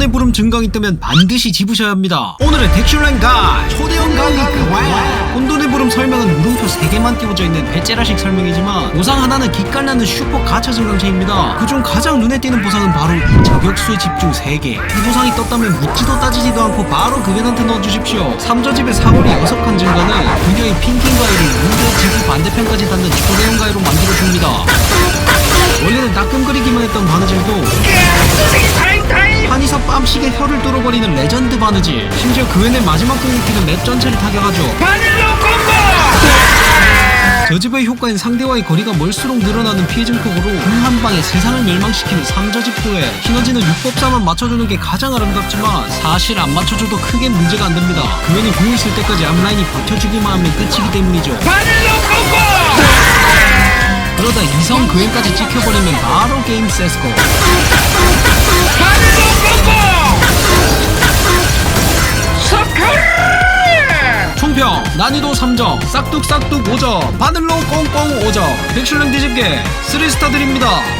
혼돈의 부름 증강이 뜨면 반드시 집으셔야 합니다. 오늘의 덱슐랭 가 초대형 강의 그와 혼돈의 부름 설명은 물음표 3개만 띄워져 있는 배째라식 설명이지만 보상 하나는 기깔나는 슈퍼 가차 증강체입니다. 그중 가장 눈에 띄는 보상은 바로 이 저격수의 집중 3개. 이 보상이 떴다면 묻지도 따지지도 않고 바로 그겐한테 넣어주십시오. 3저집의 사거리 6칸 증가는 그녀의 핑킹 가이를 무대 지구 반대편까지 닿는 초대형 가이로 만들어줍니다. 원래는 따끔거리기만 했던 바느질도 혀를 뚫어버리는 레전드 바느질. 심지어 그 외의 마지막 공격기는 맵 전체를 타격하죠. 저 집의 효과인 상대와의 거리가 멀수록 늘어나는 피해 증폭으로 공한 방에 세상을 멸망시키는 상저집 도에 시너지는 육법사만 맞춰주는 게 가장 아름답지만 사실 안 맞춰줘도 크게 문제가 안 됩니다. 그 외에 공을 쓸 때까지 앞라인이 버텨주기만 하면 끝이기 때문이죠. 그러다 이성 그행까지 찍혀버리면 바로 게임 세스고 총평 난이도 3점 싹둑싹둑 5점 바늘로 꽁꽁 5점. 백슐랭 뒤집게 3스타 드립니다